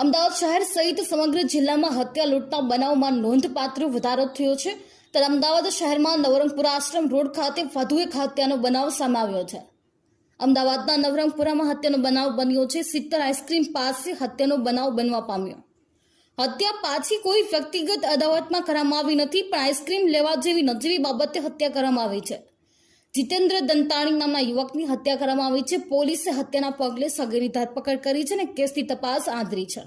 અમદાવાદ શહેર સહિત સમગ્ર જિલ્લામાં હત્યા લૂંટના બનાવમાં નોંધપાત્ર વધારો થયો છે. ત્યારે અમદાવાદ શહેરમાં નવરંગપુરા આશ્રમ રોડ ખાતે વધુ એક હત્યાનો બનાવ સામે આવ્યો છે. અમદાવાદના નવરંગપુરામાં હત્યાનો બનાવ બન્યો છે. સિત્તર આઈસ્ક્રીમ પાસે હત્યાનો બનાવ બનવા પામ્યો. હત્યા પાછી કોઈ વ્યક્તિગત અદાવતમાં કરવામાં આવી નથી, પણ આઈસ્ક્રીમ લેવા જેવી નજીવી બાબતે હત્યા કરવામાં આવી છે. જીતેન્દ્ર દંતાણી નામના યુવકની હત્યા કરવામાં આવી છે. પોલીસે હત્યાના પગલે સગીરની ધરપકડ કરી છે અને કેસની તપાસ આદરી છે.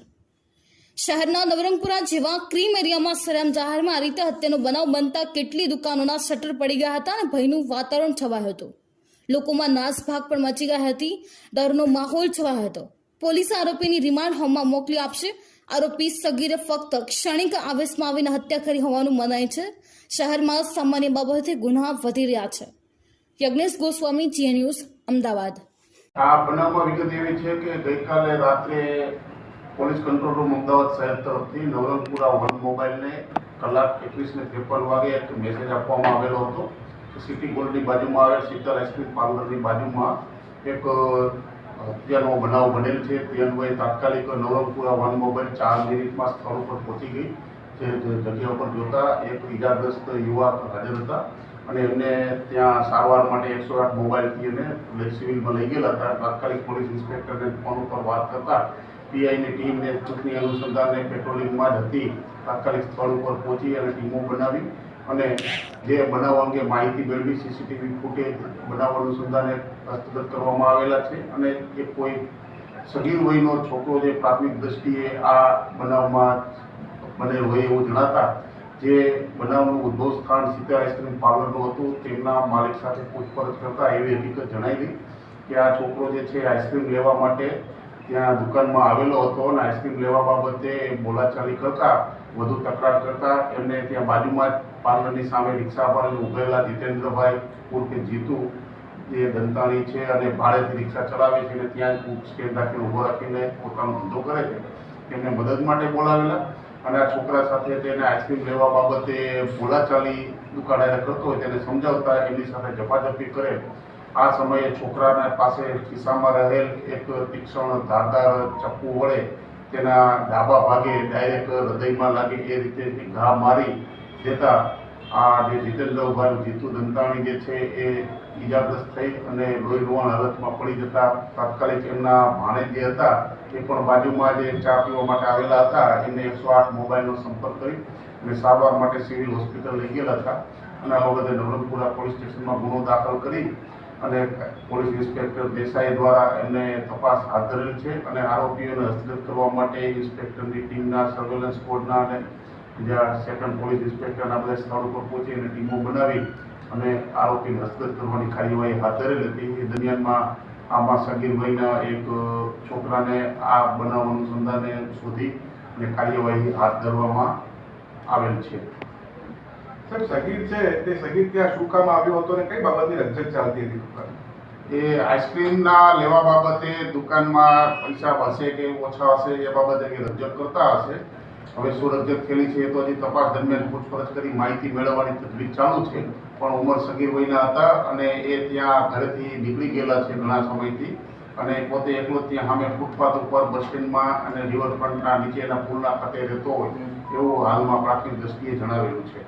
શહેરના નવરંગપુરા જેવા ક્રીમ એરિયામાં સરેમ જાહેરમાં આ રીતે હત્યાનો બનાવ બનતા કેટલી દુકાનોના શટર પડી ગયા હતા અને ભયનું વાતાવરણ છવાયું હતું. લોકોમાં નાસભાગ પણ મચી ગઈ હતી. ડરનો માહોલ છવાયો હતો. પોલીસે આરોપીની રિમાન્ડ હોમમાં મોકલી આપશે. આરોપી સગીરે ફક્ત ક્ષણિક આવેશમાં આવીને હત્યા કરી હોવાનું મનાય છે. શહેરમાં સામાન્ય બાબતે ગુના વધી રહ્યા છે. યજ્ઞેશ ગોસ્વામી જીએ ન્યૂઝ અમદાવાદ. આ બનાવમાં વિગત એવી છે કે ગઈકાલે રાત્રે પોલીસ કંટ્રોલ રૂમ અમદાવાદ શહેર તરફથી નવરંગપુરા વન મોબાઈલને કલાક એકવીસને ત્રેપન વાગે એક મેસેજ આપવામાં આવેલો હતો. સિટી ગોલ્ડની બાજુમાં આવેલ શીતલ આઈસ્ક્રીમ પાર્લરની બાજુમાં એક હત્યાનો બનાવ બનેલ છે. તે અન્વયે તાત્કાલિક નવરંગપુરા વન મોબાઈલ ચાર મિનિટમાં સ્થળ ઉપર પહોંચી ગઈ. જે જગ્યા ઉપર જોતા એક ઈજાગ્રસ્ત યુવા હાજર હતા. અને એમને ત્યાં સારવાર માટે એકસો આઠ મોબાઈલથી એને સિવિલમાં લઈ ગયેલા હતા. તાત્કાલિક પોલીસ ઇન્સ્પેક્ટરને ફોન ઉપર વાત કરતા પીઆઈની ટીમને ચૂંટણી અનુસંધાને પેટ્રોલિંગમાં જ હતી. તાત્કાલિક સ્થળ ઉપર પહોંચી અને ટીમો બનાવી અને જે બનાવ અંગે માહિતી મેળવી સીસીટીવી ફૂટેજ બનાવ અનુસંધાને હસ્તગત કરવામાં આવેલા છે અને એ કોઈ સગીર વયનો છોકરો જે પ્રાથમિક દ્રષ્ટિએ આ બનાવમાં બનેલ હોય એવું જણાતા જે બનાવનું ઉદ્ભવ સ્થાન સીતા આઈસ્ક્રીમ પાર્લરનું હતું, તેમના માલિક સાથે પૂછપરછ કરતા એવી હકીકત જણાવી કે આ છોકરો જે છે આઈસ્ક્રીમ લેવા માટે ત્યાં દુકાનમાં આવેલો હતો અને આઈસ્ક્રીમ લેવા બાબતે બોલાચાલી કરતા, વધુ તકરાર કરતા, એમને ત્યાં બાજુમાં જ પાર્લરની સામે રિક્ષા પર ઉભેલા જીતેન્દ્રભાઈ ઉર્ફે જીતુ, જે દંતાણી છે અને ભાડેથી રિક્ષા ચલાવે છે અને ત્યાં જ સ્ટેન્ડ રાખીને ઊભો રાખીને પોતાનો ધંધો કરે છે. તેમને મદદ માટે બોલાવેલા. અને આ છોકરા સાથે તેને આઈસ્ક્રીમ લેવા બાબતે બોલાચાલી દુકાનદારે કરતો હોય તેને સમજાવતા એમની સાથે ઝપાઝપી કરે. આ સમયે છોકરાના પાસે ખિસ્સામાં રહેલ એક તીક્ષ્ણ ધારદાર ચપ્પુ વડે તેના ડાબા ભાગે ડાયરેક્ટ હૃદયમાં લાગે એ રીતે ઘા મારી દેતા. આ જે જીતેન્દ્રભાઈ જીતુ દંતાણી જે છે એ ઈજાગ્રસ્ત થઈ અને લોહી રોવાણ હાલતમાં પડી જતા તાત્કાલિક એમના ભાણે જે હતા, એ પણ બાજુમાં જે ચા પીવા માટે આવેલા હતા. એમને એકસો આઠ મોબાઈલનો સંપર્ક કરી અને સારવાર માટે સિવિલ હોસ્પિટલ લઈ ગયેલા હતા. અને આ વખતે નવરંગપુરા પોલીસ સ્ટેશનમાં ગુનો દાખલ કરી અને પોલીસ ઇન્સ્પેક્ટર દેસાઈ દ્વારા એમને તપાસ હાથ ધરેલ છે અને આરોપીઓને હસ્તગત કરવા માટે ઇન્સ્પેક્ટરની ટીમના સર્વેલન્સ સ્કોડના અને બીજા સેકન્ડ પોલીસ ઇન્સ્પેક્ટરના બધા સ્થળ ઉપર પહોંચી અને ટીમો બનાવી અને આરોપીને હસ્તગત કરવાની કાર્યવાહી હાથ ધરેલ હતી એ દરમિયાનમાં આમાં સગીર ભાઈના એક છોકરાને આ બનાવ અનુસંધાને શોધી અને કાર્યવાહી હાથ ધરવામાં આવેલ છે. સાહેબ સગીર છે તે સગીર ત્યાં શું કામ આવ્યો હતો ને કઈ બાબતની રકઝક ચાલતી હતી દુકાન? એ આઈસ્ક્રીમના લેવા બાબતે દુકાનમાં પૈસા હશે કે ઓછા હશે એ બાબતે કંઈ કરતા હશે. હવે શું રજૂઆત થયેલી છે એ તો હજી તપાસ દરમિયાન પૂછપરછ કરી માહિતી મેળવવાની તકલીફ ચાલુ છે. પણ ઉંમર સગીર વયના હતા અને એ ત્યાં ઘરેથી નીકળી ગયેલા છે ઘણા સમયથી. અને પોતે એકલો ત્યાં સામે ફૂટપાથ ઉપર બસ સ્ટેન્ડમાં અને રિવરફ્રન્ટના નીચેના પુલના ખાતે રહેતો હોય, એવું હાલમાં પ્રાથમિક દ્રષ્ટિએ જણાવેલું છે.